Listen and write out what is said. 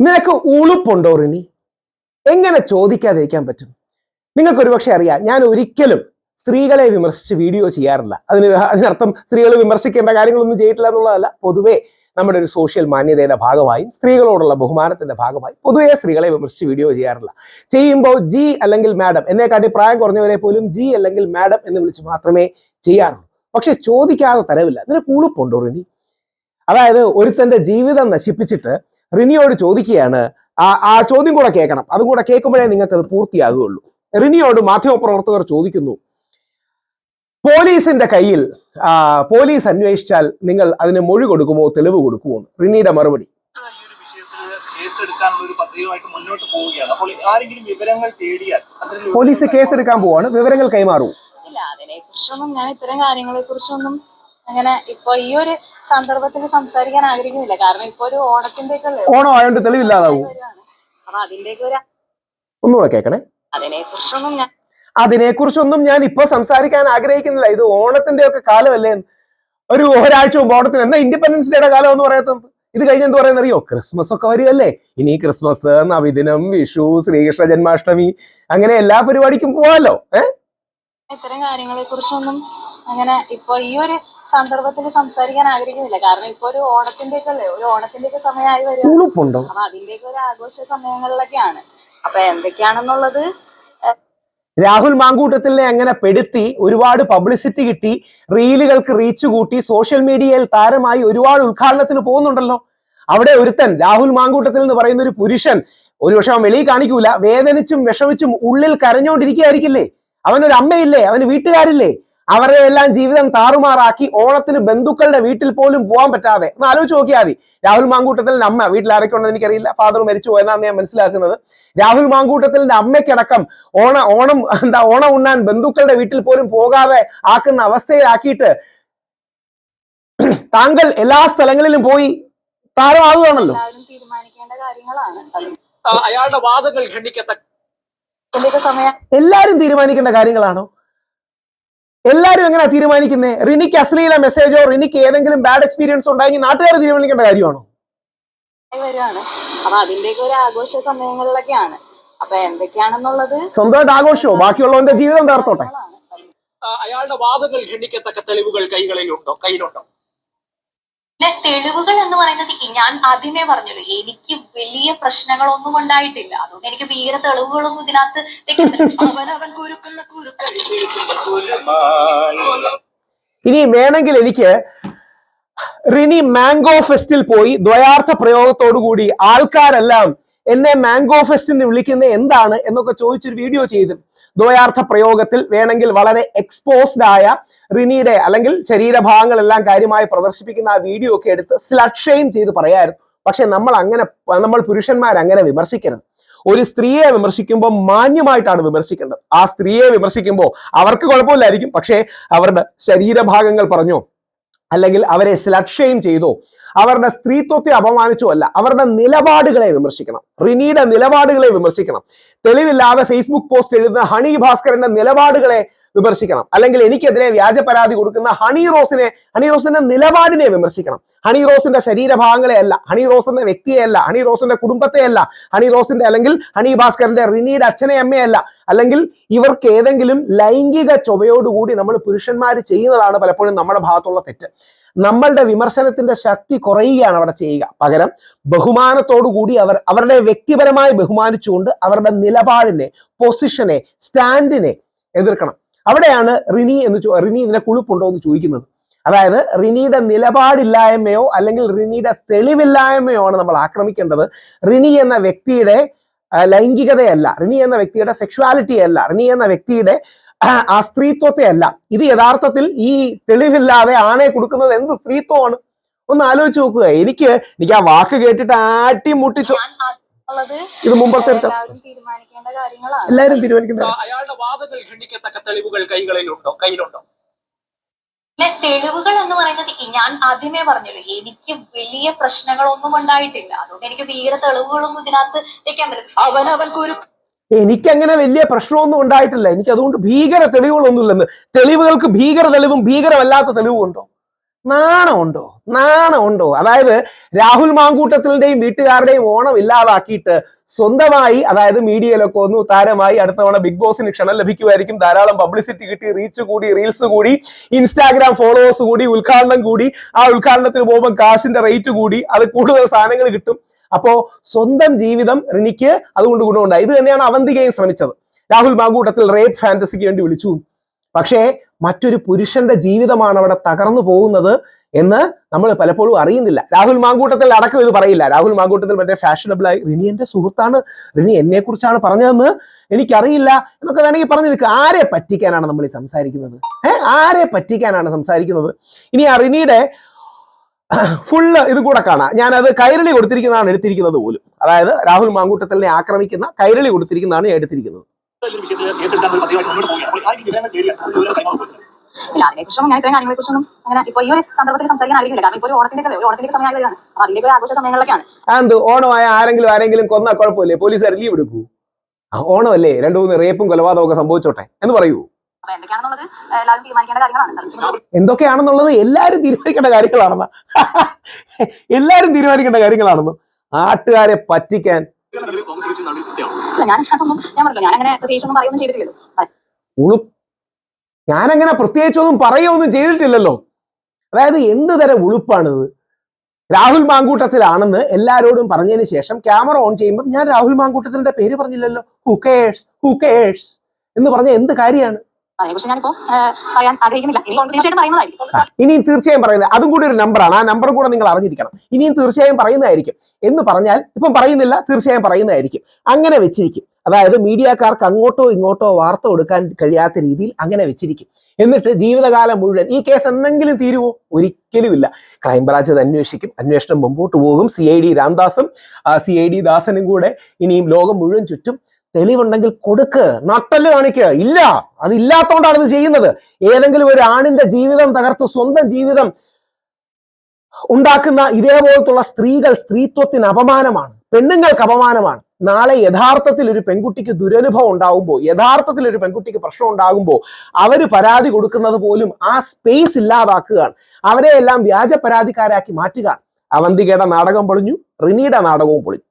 നിനക്ക് ഉളുപ്പുണ്ടോ റിനി? എങ്ങനെ ചോദിക്കാതെ ചോദിക്കാതിരിക്കാൻ പറ്റും? നിങ്ങൾക്ക് ഒരുപക്ഷെ അറിയാം ഞാൻ ഒരിക്കലും സ്ത്രീകളെ വിമർശിച്ച് വീഡിയോ ചെയ്യാറില്ല. അതിന് അതിനർത്ഥം സ്ത്രീകൾ വിമർശിക്കേണ്ട കാര്യങ്ങളൊന്നും ചെയ്തിട്ടില്ല എന്നുള്ളതല്ല. പൊതുവേ നമ്മുടെ ഒരു സോഷ്യൽ മാന്യതയുടെ ഭാഗമായും സ്ത്രീകളോടുള്ള ബഹുമാനത്തിന്റെ ഭാഗമായി പൊതുവേ സ്ത്രീകളെ വിമർശിച്ച് വീഡിയോ ചെയ്യാറില്ല. ചെയ്യുമ്പോൾ ജി അല്ലെങ്കിൽ മാഡം എന്നെക്കാട്ടി പ്രായം കുറഞ്ഞവരെ പോലും ജി അല്ലെങ്കിൽ മാഡം എന്ന് വിളിച്ച് മാത്രമേ ചെയ്യാറുള്ളൂ. പക്ഷെ ചോദിക്കാതെ തരവില്ല. നിനക്ക് ഉളുപ്പുണ്ടോ റിനി? അതായത് ഒരുത്തന്റെ ജീവിതം നശിപ്പിച്ചിട്ട് റിനിയോട് ചോദിക്കുകയാണ് ആ ആ ചോദ്യം കൂടെ കേൾക്കണം. അതും കൂടെ കേൾക്കുമ്പോഴേ നിങ്ങൾക്ക് അത് പൂർത്തിയാകുകയുള്ളൂ. റിനിയോട് മാധ്യമപ്രവർത്തകർ ചോദിക്കുന്നു പോലീസിന്റെ കയ്യിൽ പോലീസ് അന്വേഷിച്ചാൽ നിങ്ങൾ അതിന് മൊഴി കൊടുക്കുമോ തെളിവ് കൊടുക്കുമോ? എന്ന്. റിനിയുടെ മറുപടി. ഈ ഒരു വിഷയത്തിൽ കേസെടുക്കാനുള്ള ഒരു പദ്ധതിയുമായിട്ട് മുന്നോട്ട് പോവുകയാണ്. അപ്പോൾ ആരെങ്കിലും വിവരങ്ങൾ തേടിയാൽ അതിൽ പോലീസ് കേസെടുക്കാൻ പോവാണ്. വിവരങ്ങൾ കൈമാറും. ഇല്ല അതിനെ കുറിച്ചൊന്നും ഞാൻ ഇത്തരം കാര്യങ്ങളെ കുറിച്ചൊന്നും അങ്ങനെ ഇപ്പൊ ഈ ഒരു സന്ദർഭത്തിൽ സംസാരിക്കാൻ ആഗ്രഹിക്കുന്നില്ല. കാരണം ഇപ്പൊ ഒരു ഓണത്തിന്റെ ഒക്കെ ഓണം ആയതുകൊണ്ട് തെളിവില്ലാതാവും. അപ്പൊ അതിന്റെയൊക്കെ ഒരു ഒന്നുകൂടെ കേൾക്കണേ അതിനെ കുറിച്ചൊന്നും ഞാൻ അതിനെക്കുറിച്ചൊന്നും ഞാൻ ഇപ്പൊ സംസാരിക്കാൻ ആഗ്രഹിക്കുന്നില്ല. ഇത് ഓണത്തിന്റെ ഒക്കെ കാലമല്ലേ? ഒരു ഒരാഴ്ച മുമ്പ് ഓണത്തിന് എന്നാ ഇൻഡിപെൻഡൻസ് ഡേയുടെ കാലം എന്ന് പറയാത്തത്? ഇത് കഴിഞ്ഞ് എന്ത് പറയുന്ന അറിയോ? ക്രിസ്മസ് ഒക്കെ വരികയല്ലേ? ഇനി ക്രിസ്മസ് നവിദിനം വിഷു ശ്രീകൃഷ്ണ ജന്മാഷ്ടമി അങ്ങനെ എല്ലാ പരിപാടിക്കും പോവാലോ ഏഹ് ഇത്തരം കാര്യങ്ങളെ കുറിച്ചൊന്നും അങ്ങനെ ഇപ്പൊ ഈ ഒരു സന്ദർഭത്തിൽ സംസാരിക്കാൻ ആഗ്രഹിക്കുന്നില്ല. കാരണം ഇപ്പൊ ഒരു ഓണത്തിന്റെ ഒക്കെ അല്ലേ? ഒരു ഓണത്തിന്റെ ഒക്കെ സമയമായി വരും അപ്പൊ അതിന്റെയൊക്കെ ഒരു ആഘോഷ സമയങ്ങളിലൊക്കെയാണ്. അപ്പൊ എന്തൊക്കെയാണെന്നുള്ളത് രാഹുൽ മാങ്കൂട്ടത്തിനെ അങ്ങനെ പെടുത്തി ഒരുപാട് പബ്ലിസിറ്റി കിട്ടി റീലുകൾക്ക് റീച്ച് കൂട്ടി സോഷ്യൽ മീഡിയയിൽ താരമായി ഒരുപാട് ഉദ്ഘാടനത്തിന് പോകുന്നുണ്ടല്ലോ. അവിടെ ഒരുത്തൻ രാഹുൽ മാങ്കൂട്ടത്തിൽ എന്ന് പറയുന്ന ഒരു പുരുഷൻ ഒരു പക്ഷെ അവൻ വെളിയിൽ കാണിക്കൂല വേദനിച്ചും വിഷമിച്ചും ഉള്ളിൽ കരഞ്ഞുകൊണ്ടിരിക്കുകയായിരിക്കില്ലേ? അവനൊരു അമ്മയില്ലേ? അവന് വീട്ടുകാരില്ലേ? അവരുടെ എല്ലാം ജീവിതം താറുമാറാക്കി ഓണത്തിന് ബന്ധുക്കളുടെ വീട്ടിൽ പോലും പോകാൻ പറ്റാതെ. ഒന്ന് ആലോചിച്ച് നോക്കിയാൽ മതി. രാഹുൽ മാങ്കൂട്ടത്തിലിന്റെ അമ്മ വീട്ടിൽ ആരൊക്കെ ഉണ്ടെന്ന് എനിക്കറിയില്ല. ഫാദർ മരിച്ചു പോയെന്നാണ് ഞാൻ മനസ്സിലാക്കുന്നത്. രാഹുൽ മാങ്കൂട്ടത്തിലിന്റെ അമ്മയ്ക്കടക്കം ഓണ ഓണം എന്താ ഓണം ഉണ്ണാൻ ബന്ധുക്കളുടെ വീട്ടിൽ പോലും പോകാതെ ആക്കുന്ന അവസ്ഥയിലാക്കിയിട്ട് താങ്കൾ എല്ലാ സ്ഥലങ്ങളിലും പോയി താരമാകുകയാണല്ലോ അയാളുടെ വാദങ്ങൾ ഖണ്ഡിക്കത്തക്ക സമയം എല്ലാരും തീരുമാനിക്കേണ്ട കാര്യങ്ങളാണോ? എല്ലാരും എങ്ങനെയാ തീരുമാനിക്കുന്നത് റിനിക്ക് അശ്ലീല മെസ്സേജോ റിനിക്ക് ഏതെങ്കിലും ബാഡ് എക്സ്പീരിയൻസ് ഉണ്ടായെങ്കിൽ നാട്ടുകാർ തീരുമാനിക്കേണ്ട കാര്യമാണോ? വരുവാണ് അപ്പൊ അതിന്റെയൊക്കെ ഒരു ആഘോഷ സമയങ്ങളിലൊക്കെയാണ്. അപ്പൊ എന്തൊക്കെയാണെന്നുള്ളത് സ്വന്തമായിട്ട് ആഘോഷമോ? ബാക്കിയുള്ളവന്റെ ജീവിതം തകർത്തോട്ടെ? അയാളുടെ വാദങ്ങൾ ഖണ്ഡിക്കത്തക്ക തെളിവുകൾ കൈകളിലുണ്ടോ? കയ്യിലുണ്ടോ? പിന്നെ തെളിവുകൾ എന്ന് പറയുന്നത് ഞാൻ ആദ്യമേ പറഞ്ഞല്ലോ എനിക്ക് വലിയ പ്രശ്നങ്ങളൊന്നും ഉണ്ടായിട്ടില്ല. അതുകൊണ്ട് എനിക്ക് ഭീകര തെളിവുകളൊന്നും ഇതിനകത്ത് ഇനി വേണമെങ്കിൽ എനിക്ക് റിനി മാംഗോ ഫെസ്റ്റിൽ പോയി ദ്വയാർത്ഥ പ്രയോഗത്തോടു കൂടി ആൾക്കാരെല്ലാം എന്നെ മാംഗോ ഫെസ്റ്റിന് വിളിക്കുന്നത് എന്താണ് എന്നൊക്കെ ചോദിച്ചൊരു വീഡിയോ ചെയ്തു. ദ്വയാർത്ഥ പ്രയോഗത്തിൽ വേണമെങ്കിൽ വളരെ എക്സ്പോസ്ഡ് ആയ റിനിയുടെ അല്ലെങ്കിൽ ശരീരഭാഗങ്ങളെല്ലാം കാര്യമായി പ്രദർശിപ്പിക്കുന്ന ആ വീഡിയോ ഒക്കെ എടുത്ത് സ്ലഡ് ഷെയിം ചെയ്ത് പറയായിരുന്നു. പക്ഷെ നമ്മൾ അങ്ങനെ നമ്മൾ പുരുഷന്മാർ അങ്ങനെ വിമർശിക്കരുത്. ഒരു സ്ത്രീയെ വിമർശിക്കുമ്പോൾ മാന്യമായിട്ടാണ് വിമർശിക്കേണ്ടത്. ആ സ്ത്രീയെ വിമർശിക്കുമ്പോൾ അവർക്ക് കുഴപ്പമില്ലായിരിക്കും. പക്ഷേ അവരുടെ ശരീരഭാഗങ്ങൾ പറഞ്ഞോ അല്ലെങ്കിൽ അവരെ സ്ലഡ് ചെയ്തോ അവരുടെ സ്ത്രീത്വത്തെ അപമാനിച്ചോ അല്ല അവരുടെ നിലപാടുകളെ വിമർശിക്കണം. റിനിയുടെ നിലപാടുകളെ വിമർശിക്കണം. തെളിവില്ലാതെ ഫേസ്ബുക്ക് പോസ്റ്റ് എഴുതുന്ന ഹണി ഭാസ്കറിന്റെ നിലപാടുകളെ വിമർശിക്കണം. അല്ലെങ്കിൽ എനിക്കെതിരെ വ്യാജ പരാതി കൊടുക്കുന്ന ഹണി റോസിനെ ഹണി റോസിന്റെ നിലപാടിനെ വിമർശിക്കണം. ഹണി റോസിന്റെ ശരീരഭാഗങ്ങളെ അല്ല ഹണി റോസിന്റെ വ്യക്തിയെയല്ല ഹണി റോസിന്റെ കുടുംബത്തെ അല്ല ഹണി റോസിന്റെ അല്ലെങ്കിൽ ഹണി ഭാസ്കറിന്റെ റിനിയുടെ അച്ഛനെ അമ്മയല്ല അല്ലെങ്കിൽ ഇവർക്ക് ഏതെങ്കിലും ലൈംഗിക ചൊവയോടുകൂടി നമ്മൾ പുരുഷന്മാർ ചെയ്യുന്നതാണ് പലപ്പോഴും നമ്മുടെ ഭാഗത്തുള്ള തെറ്റ്. നമ്മളുടെ വിമർശനത്തിന്റെ ശക്തി കുറയുകയാണ് അവിടെ ചെയ്യുക. പകരം ബഹുമാനത്തോടുകൂടി അവർ അവരുടെ വ്യക്തിപരമായി ബഹുമാനിച്ചുകൊണ്ട് അവരുടെ നിലപാടിനെ പൊസിഷനെ സ്റ്റാൻഡിനെ എതിർക്കണം. അവിടെയാണ് റിനി എന്ന് റിനി ഇതിനെ കുളിപ്പുണ്ടോ എന്ന് ചോദിക്കുന്നത്. അതായത് റിനിയുടെ നിലപാടില്ലായ്മയോ അല്ലെങ്കിൽ റിനിയുടെ തെളിവില്ലായ്മയോ ആണ് നമ്മൾ ആക്രമിക്കേണ്ടത്. റിനി എന്ന വ്യക്തിയുടെ ലൈംഗികതയല്ല. റിനി എന്ന വ്യക്തിയുടെ സെക്ഷുവാലിറ്റി അല്ല റിനി എന്ന വ്യക്തിയുടെ ആ, സ്ത്രീത്വത്തെ അല്ല. ഇത് യഥാർത്ഥത്തിൽ ഈ തെളിവില്ലാതെ ആണെ കൊടുക്കുന്നത് എന്ത് സ്ത്രീത്വമാണ്? ഒന്ന് ആലോചിച്ച് നോക്കുക. എനിക്ക് എനിക്ക് ആ വാക്ക് കേട്ടിട്ട് ആട്ടി മുട്ടിച്ചു ഞാൻ ആദ്യമുള്ളത് ഇത് മുമ്പത്തെ. എല്ലാവരും തീരുമാനിക്കേണ്ട കാര്യങ്ങളാണ്. എല്ലാവരും തീരുമാനിക്കേണ്ട അയാളുടെ വാദങ്ങൾ ഖണ്ഡിക്കത്തക്ക തെളിവുകൾ കൈകളിലുണ്ടോ? കയ്യിലുണ്ടോ? തെളിവുകൾ എന്ന് പറയുന്നത് ഞാൻ ആദ്യമേ പറഞ്ഞല്ലോ എനിക്ക് വലിയ പ്രശ്നങ്ങളൊന്നും ഉണ്ടായിട്ടില്ല. അതുകൊണ്ട് എനിക്ക് ഭീകര തെളിവുകളൊന്നും ഇതിനകത്ത് വെക്കാൻ പറ്റില്ല. അവനവൻ കുരു എനിക്കങ്ങനെ വലിയ പ്രശ്നമൊന്നും ഉണ്ടായിട്ടില്ല. എനിക്ക് അതുകൊണ്ട് ഭീകര തെളിവുകളൊന്നുമില്ലെന്ന്. തെളിവുകൾക്ക് ഭീകര തെളിവും ഭീകരമല്ലാത്ത തെളിവും ഉണ്ടോ നാണമുണ്ടോ? നാണമുണ്ടോ? അതായത് രാഹുൽ മാങ്കൂട്ടത്തിന്റെയും വീട്ടുകാരുടെയും ഓണം ഇല്ലാതാക്കിയിട്ട് സ്വന്തമായി അതായത് മീഡിയയിലൊക്കെ ഒന്ന് താരമായി അടുത്ത തവണ ബിഗ് ബോസിന് ക്ഷണം ലഭിക്കുമായിരിക്കും. ധാരാളം പബ്ലിസിറ്റി കിട്ടി റീച്ച് കൂടി റീൽസ് കൂടി ഇൻസ്റ്റാഗ്രാം ഫോളോവേഴ്സ് കൂടി ഉദ്ഘാടനം കൂടി. ആ ഉദ്ഘാടനത്തിന് പോകുമ്പോൾ കാശിന്റെ റേറ്റ് കൂടി. അത് കൂടുതൽ സാധനങ്ങൾ കിട്ടും. അപ്പോ സ്വന്തം ജീവിതം റിനിക്ക് അതുകൊണ്ട് ഗുണമുണ്ടായി. ഇത് തന്നെയാണ് അവന്തികയും ശ്രമിച്ചത്. രാഹുൽ മാങ്കൂട്ടത്തിൽ റേപ്പ് ഫാന്റസിക്ക് വേണ്ടി വിളിച്ചു. പക്ഷേ മറ്റൊരു പുരുഷന്റെ ജീവിതമാണ് അവിടെ തകർന്നു പോകുന്നത് എന്ന് നമ്മൾ പലപ്പോഴും അറിയുന്നില്ല. രാഹുൽ മാങ്കൂട്ടത്തിൽ അടക്കം ഇത് പറയില്ല. രാഹുൽ മാങ്കൂട്ടത്തിൽ മറ്റേ ഫാഷനബിൾ ആയി റിനി എന്റെ സുഹൃത്താണ്. റിനി എന്നെ കുറിച്ചാണ് പറഞ്ഞതെന്ന് എനിക്കറിയില്ല എന്നൊക്കെ വേണമെങ്കിൽ പറഞ്ഞു നിൽക്കുക ആരെ പറ്റിക്കാനാണ് നമ്മൾ ഈ സംസാരിക്കുന്നത്? ഏഹ് ആരെ പറ്റിക്കാനാണ് സംസാരിക്കുന്നത്? ഇനി ആ റിനിയുടെ ഫുള്ള് ഇത് കൂടെ കാണാം. ഞാനത് കൈരളി കൊടുത്തിരിക്കുന്നതാണ് എടുത്തിരിക്കുന്നത് പോലും. അതായത് രാഹുൽ മാങ്കൂട്ടത്തിനെ ആക്രമിക്കുന്ന കൈരളി കൊടുത്തിരിക്കുന്നതാണ് എടുത്തിരിക്കുന്നത്. ഇല്ല അതിനെക്കുറിച്ചൊന്നും ഞാൻ ഇത്രയും കാര്യങ്ങളെ കുറിച്ചൊന്നും അങ്ങനെ ഇപ്പൊ ഈ ഒരു സന്ദർഭത്തിൽ സംസാരിക്കാൻ ആഗ്രഹിക്കില്ല കാരണം ഇപ്പൊ ഒരു ഓണത്തിന്റെ ഒരു ഓണത്തിന്റെ സമയങ്ങളിലാണ് അപ്പൊ അതിന്റെ ഒരു ആഘോഷ സമയങ്ങളിലൊക്കെയാണ്. എന്ത് ഓണമായ ആരെങ്കിലും ആരെങ്കിലും കൊന്ന കുഴപ്പമില്ലേ? പോലീസുകാർ ലീവ് എടുക്കൂ. ഓണമല്ലേ? രണ്ടു മൂന്ന് റേപ്പും കൊലപാതകവും സംഭവിച്ചോട്ടെ? എന്ന് പറയൂ. അപ്പൊ എന്തൊക്കെയാണെന്നുള്ളത് എല്ലാരും തീരുമാനിക്കേണ്ട കാര്യങ്ങളാണെന്ന്. എല്ലാവരും തീരുമാനിക്കേണ്ട കാര്യങ്ങളാണെന്ന്. നാട്ടുകാരെ പറ്റിക്കാൻ ഞാൻ അതൊന്നും ഞാൻ ഞാൻ അങ്ങനെ പ്രത്യേകിച്ചൊന്നും പറയുകയൊന്നും ചെയ്തിട്ടില്ലല്ലോ. ചെയ്തിട്ടില്ലല്ലോ. അതായത് എന്ത് തരം ഉളുപ്പാണിത്? രാഹുൽ മാങ്കൂട്ടത്തിലാണെന്ന് എല്ലാരോടും പറഞ്ഞതിന് ശേഷം ക്യാമറ ഓൺ ചെയ്യുമ്പോൾ ഞാൻ രാഹുൽ മാങ്കൂട്ടത്തിന്റെ പേര് പറഞ്ഞില്ലല്ലോ. ഹുക്കേഴ്സ് ഹുക്കേഴ്സ് എന്ന് പറഞ്ഞ എന്ത് കാര്യമാണ്? പറയാൻ പറയുന്നതായിരിക്കും. ഇനിയും തീർച്ചയായും പറയുന്നത് അതും കൂടി ഒരു നമ്പറാണ് ആ നമ്പർ കൂടെ നിങ്ങൾ അറിഞ്ഞിരിക്കണം. ഇനിയും തീർച്ചയായും പറയുന്നതായിരിക്കും. എന്ന് പറഞ്ഞാൽ ഇപ്പം പറയുന്നില്ല തീർച്ചയായും പറയുന്നതായിരിക്കും. അങ്ങനെ വെച്ചിരിക്കും. അതായത് മീഡിയക്കാർക്ക് അങ്ങോട്ടോ ഇങ്ങോട്ടോ വാർത്ത കൊടുക്കാൻ കഴിയാത്ത രീതിയിൽ അങ്ങനെ വെച്ചിരിക്കും. എന്നിട്ട് ജീവിതകാലം മുഴുവൻ ഈ കേസ് എന്തെങ്കിലും തീരുവോ? ഒരിക്കലും ഇല്ല ക്രൈംബ്രാഞ്ച് അത് അന്വേഷിക്കും. അന്വേഷണം മുമ്പോട്ട് പോകും. സി ഐ ഡി രാംദാസും സി ഐ ഡി ദാസനും കൂടെ ഇനിയും ലോകം മുഴുവൻ ചുറ്റും തെളിവുണ്ടെങ്കിൽ കൊടുക്ക്. നട്ടൽ കാണിക്കുക ഇല്ല. അത് ഇല്ലാത്തോണ്ടാണ് ഇത് ചെയ്യുന്നത്. ഏതെങ്കിലും ഒരു ആണിന്റെ ജീവിതം തകർത്ത് സ്വന്തം ജീവിതം ഉണ്ടാക്കുന്ന ഇതേപോലത്തുള്ള സ്ത്രീകൾ സ്ത്രീത്വത്തിന് അപമാനമാണ്. പെണ്ണുങ്ങൾക്ക് അപമാനമാണ്. നാളെ യഥാർത്ഥത്തിൽ ഒരു പെൺകുട്ടിക്ക് ദുരനുഭവം ഉണ്ടാകുമ്പോൾ യഥാർത്ഥത്തിൽ ഒരു പെൺകുട്ടിക്ക് പ്രശ്നം ഉണ്ടാകുമ്പോൾ അവർ പരാതി കൊടുക്കുന്നത് പോലും ആ സ്പേസ് ഇല്ലാതാക്കുകയാണ്. അവരെ എല്ലാം വ്യാജ പരാതിക്കാരാക്കി മാറ്റുകയാണ്. അവന്തികയുടെ നാടകം പൊളിഞ്ഞു റിനിയുടെ നാടകവും പൊളിഞ്ഞു.